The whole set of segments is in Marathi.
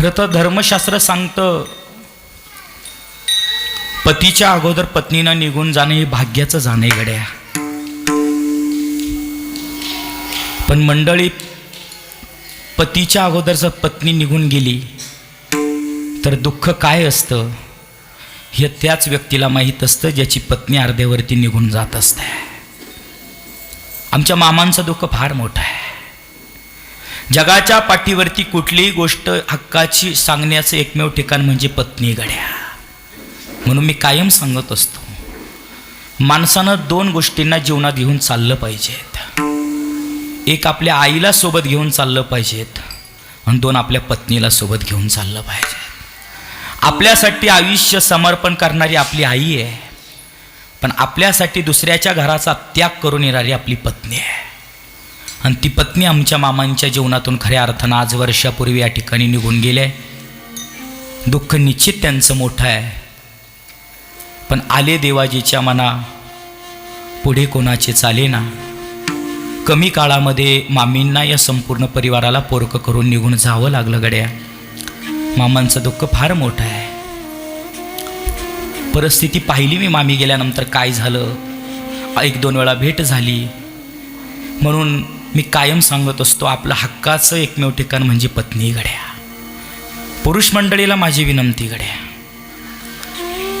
खरं तर धर्मशास्त्र सांगतं पतीच्या अगोदर पत्नीनं निघून जाणं हे भाग्याचं जाणे गड्या पण मंडळी पतीच्या अगोदर जर पत्नी निघून गेली तर दुःख काय असतं? हे त्याच व्यक्तीला माहीत असतं ज्याची पत्नी अर्ध्यावरती निघून जात असते. आमच्या मामांचं दुःख फार मोठं आहे. जगाच्या पाठीवरती कुठलीही गोष्ट हक्काची सांगण्याचं एकमेव ठिकाण म्हणजे पत्नी गड्या. म्हणून मी कायम सांगत असतो माणसानं दोन गोष्टींना जीवनात घेऊन चाललं पाहिजेत. एक आपल्या आईला सोबत घेऊन चाललं पाहिजेत आणि दोन आपल्या पत्नीला सोबत घेऊन चाललं पाहिजे आपल्यासाठी आयुष्य समर्पण करणारी आपली आई आहे पण आपल्यासाठी दुसऱ्याच्या घराचा त्याग करून येणारी आपली पत्नी आहे. आणि ती पत्नी आमच्या मामांच्या जीवनातून खऱ्या अर्थानं आज वर्षापूर्वी या ठिकाणी निघून गेले दुःख निश्चित त्यांचं मोठं आहे. पण आले देवाजीच्या मना पुढे कोणाचे चाले ना. कमी काळामध्ये मामींना या संपूर्ण परिवाराला पोरकं करून निघून जावं लागलं गड्या. मामांचं दुःख फार मोठं आहे. परिस्थिती पाहिली मी मामी गेल्यानंतर काय झालं? एक दोन वेळा भेट झाली. म्हणून मी कायम सांगत असतो आपलं हक्काचं एकमेव ठिकाण म्हणजे पत्नी घड्या. पुरुष मंडळीला माझी विनंती घड्या.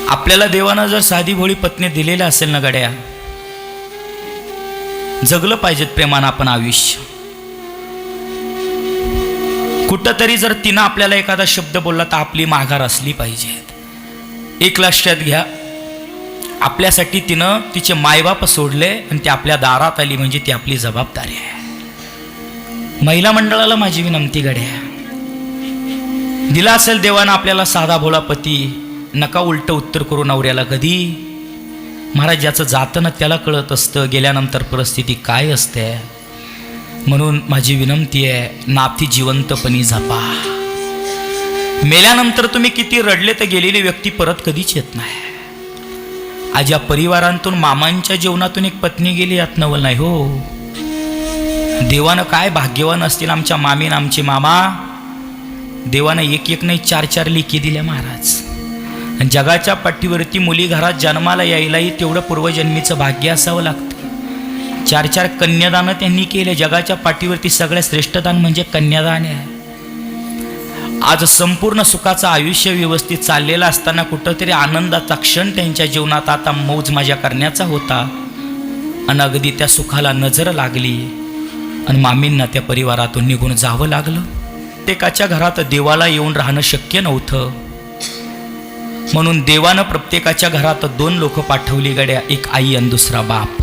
आपल्याला देवानं जर साधी भोळी पत्नी दिलेल्या असेल ना गड्या जगलं पाहिजेत प्रेमानं आपण आयुष्य. कुठंतरी जर तिनं आपल्याला एखादा शब्द बोलला तर आपली माघार असली पाहिजेत. एक लक्षात घ्या. आपल्यासाठी तिनं तिचे मायबाप सोडले आणि ती आपल्या दारात आली म्हणजे ती आपली जबाबदारी आहे. महिला मंडळाला माझी विनंती गड्या. दिला असेल देवानं आपल्याला साधा भोळा पती नका उलट उत्तर करू नवऱ्याला कधी. महाराज ज्याचं जातं ना त्याला कळत असतं गेल्यानंतर परिस्थिती काय असते? म्हणून माझी विनंती आहे नाती जिवंतपणी जपा. मेल्यानंतर तुम्ही किती रडले तर गेलेली व्यक्ती परत कधीच येत नाही. आज या परिवारांतून मामांच्या जीवनातून एक पत्नी गेली यात नवल नाही हो. देवानं काय भाग्यवान असतील आमच्या मामीन आमचे मामा? देवानं एक एक नाही चार चार लेखी दिल्या महाराज. आणि जगाच्या पाठीवरती मुली घरात जन्माला यायलाही तेवढं पूर्वजन्मीचं भाग्य असावं लागतं. चार चार कन्यादानं त्यांनी केले जगाच्या पाठीवरती सगळ्यात श्रेष्ठदान म्हणजे कन्यादान आहे. आज संपूर्ण सुखाचं आयुष्य व्यवस्थित चाललेलं असताना कुठंतरी आनंदाचा क्षण त्यांच्या जीवनात आता मौज मजा करण्याचा होता. आणि अगदी त्या सुखाला नजर लागली. आणि मामींना त्या परिवारातून निघून जावं लागलं. प्रत्येकाच्या घरात देवाला येऊन राहणं शक्य नव्हतं. म्हणून देवानं प्रत्येकाच्या घरात दोन लोक पाठवली गड्या एक आई आणि दुसरा बाप.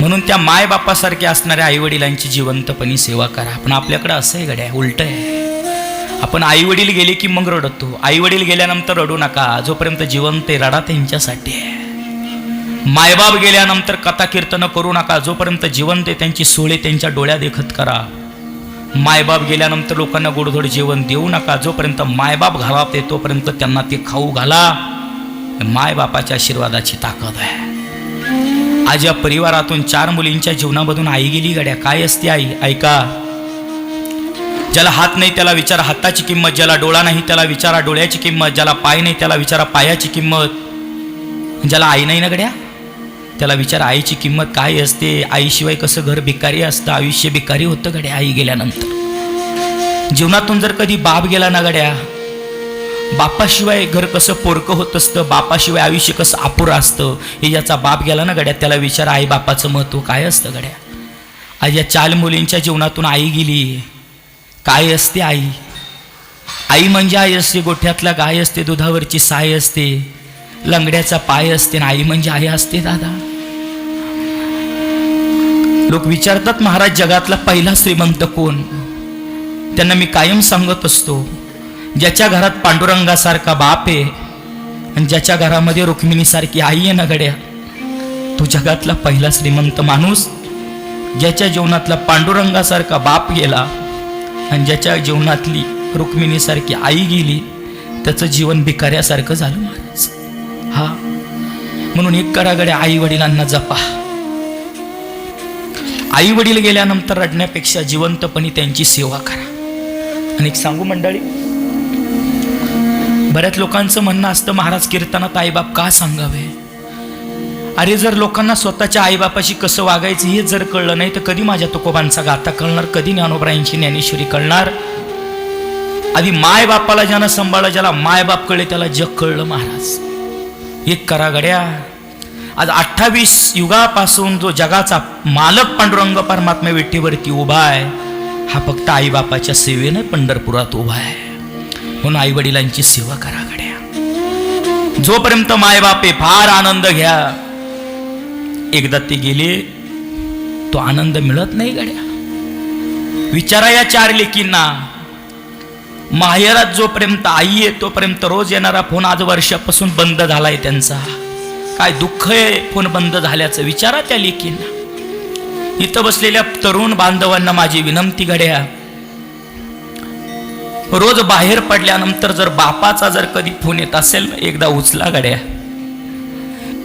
म्हणून त्या माय बापासारख्या असणाऱ्या आई वडिलांची जिवंतपणी सेवा करा. पण आपल्याकडं असं आहे गड्या उलट आहे. आपण आई वडील गेले की मग रडतो. आई वडील गेल्यानंतर रडू नका. जोपर्यंत जिवंत आहे रडा त्यांच्यासाठी आहे. मायबाप गेल्यानंतर कथा कीर्तन करू नका. जोपर्यंत जिवंत आहे त्यांची सोळे त्यांच्या डोळ्या देखत करा. मायबाप गेल्यानंतर लोकांना गोडधोड जेवण देऊ नका. जोपर्यंत मायबाप घालाप ते तोपर्यंत त्यांना ते खाऊ घाला. मायबापाच्या आशीर्वादाची ताकद आहे. आज या परिवारातून चार मुलींच्या जीवनामधून आई गेली गड्या. काय असते आई? ऐका. ज्याला हात नाही त्याला विचारा. हाताची किंमत. ज्याला डोळा नाही त्याला विचारा. डोळ्याची किंमत. ज्याला पाय नाही त्याला विचारा. पायाची किंमत. ज्याला आई नाही ना गड्या? त्याला विचार आईची किंमत काय असते? आईशिवाय कसं घर भिकारी असतं? आयुष्य भिकारी होतं गड्या आई गेल्यानंतर. जीवनातून जर कधी बाप गेला ना गड्या बापाशिवाय घर कसं पोरकं होत असतं? बापाशिवाय आयुष्य कसं अपुरं असतं? हे ज्याचा बाप गेला ना गड्या त्याला विचार आई बापाचं महत्त्व काय असतं गड्या? आज या चाल मुलींच्या जीवनातून आई गेली. काय असते आई? आई म्हणजे आई असते गोठ्यातला गाय असते दुधावरची साय असते लंगड्याचा पाय असते आणि आई म्हणजे आई असते दादा. लोक विचारतात महाराज जगातला पहिला श्रीमंत कोण? त्यांना मी कायम सांगत असतो ज्याच्या घरात पांडुरंगासारखा बाप आहे आणि ज्याच्या घरामध्ये रुक्मिणीसारखी आई आहे ना गड्या तो जगातला पहिला श्रीमंत माणूस ज्याच्या जीवनातला पांडुरंगासारखा बाप गेला आणि ज्याच्या जीवनातली रुक्मिणीसारखी आई गेली त्याचं जीवन भिकाऱ्यासारखं झालं महाराज. हा. म्हणून एक करागड्या आई वडिलांना जपा. आई वडील गेल्यानंतर रडण्यापेक्षा जिवंतपणी त्यांची सेवा करा. आणि एक सांगू मंडळी बऱ्याच लोकांचं म्हणणं असतं महाराज कीर्तनात आईबाप का सांगावे? अरे जर लोकांना स्वतःच्या आईबापाशी कसं वागायचं हे जर कळलं नाही तर कधी माझ्या तुकोबांचा गाथा कळणार? कधी ज्ञानोबरायांची ज्ञानेश्वरी कळणार? आधी माय बापाला ज्यानं सांभाळलं ज्याला माय बाप कळले त्याला जग कळलं महाराज. एक करा गड्या. आज अठ्ठावीस युगापासून जो जगाचा मालक पांडुरंग परमात्मा विठ्ठीवरती उभा आहे हा फक्त आईबापाच्या सेवेनं पंढरपुरात उभा आहे. म्हणून आई वडिलांची सेवा करा गड्या. जोपर्यंत मायबापे फार आनंद घ्या एकदा ते गेले तो आनंद मिळत नाही गड्या. विचारा या चार लेकींना माहेरात जोपर्यंत आई आहे तोपर्यंत रोज येणारा फोन आज वर्षापासून बंद झालाय त्यांचा. काय दुःख आहे फोन बंद झाल्याचं विचारा त्या लेकींना. इथं बसलेल्या तरुण बांधवांना माझी विनंती घड्या. रोज बाहेर पडल्यानंतर जर बापाचा जर कधी फोन येत असेल एकदा उचला गड्या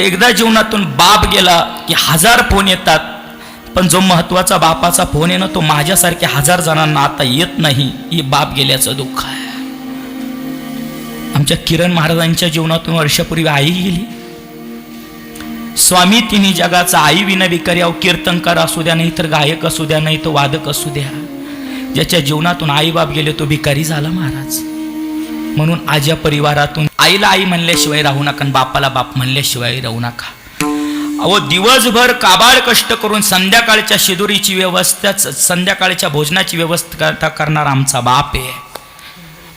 एकदा जीवनातून बाप गेला की हजार फोन येतात पण जो महत्त्वाचा बापाचा फोन आहे ना तो माझ्यासारख्या हजार जणांना आता येत नाही ही बाप गेल्याचं दुःख आहे. आमच्या किरण महाराजांच्या जीवनातून वर्षापूर्वी आई गेली. स्वामी तिन्ही जगाचा आई विना विकारी अहो कीर्तनकार असू द्या नाही तर गायक असू द्या नाही तर वादक असू द्या. ज्याच्या जीवनातून आई बाप गेले तो भिकारी झाला महाराज. म्हणून आज परिवारातून आईला आई म्हणल्याशिवाय राहू नका आणि बापाला बाप म्हणल्याशिवाय राहू नका. अहो दिवसभर काबाड कष्ट करून संध्याकाळच्या शिदुरीची व्यवस्था संध्याकाळच्या भोजनाची व्यवस्था करणारा आमचा बाप आहे.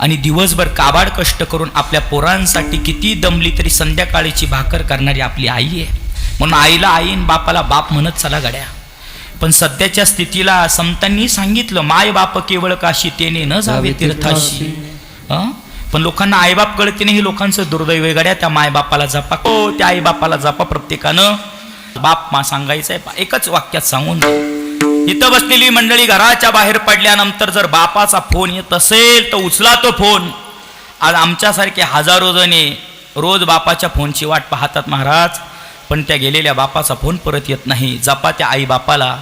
आणि दिवसभर काबाड कष्ट करून आपल्या पोरांसाठी किती दमली तरी संध्याकाळीची भाकर करणारी आपली आई आहे. म्हणून आईला आईन बापाला बाप म्हणत चला गड्या. पण सध्याच्या स्थितीला संतांनी सांगितलं माय बाप केवळ काशी तेने न जावे तीर्थाशी. हं? पण लोकांना आईबाप कळते नाही हे लोकांचं दुर्दैव गड्या त्या मायबापाला जपा. हो त्या आईबापाला जपा प्रत्येकानं. बाप मा सांगायचं आहे एकच वाक्यात सांगून. इथं बसलेली मंडळी घराच्या बाहेर पडल्यानंतर जर बापाचा फोन येत असेल तर उचला तो फोन. आज आमच्यासारखे हजारो जणे रोज बापाच्या फोनची वाट पाहतात महाराज. पण त्या गेलेल्या बापाचा फोन परत येत नाही. जपा त्या आई बापाला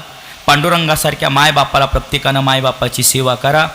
पांडुरंगासारख्या मायबापाला प्रत्येकानं मायबापाची सेवा करा.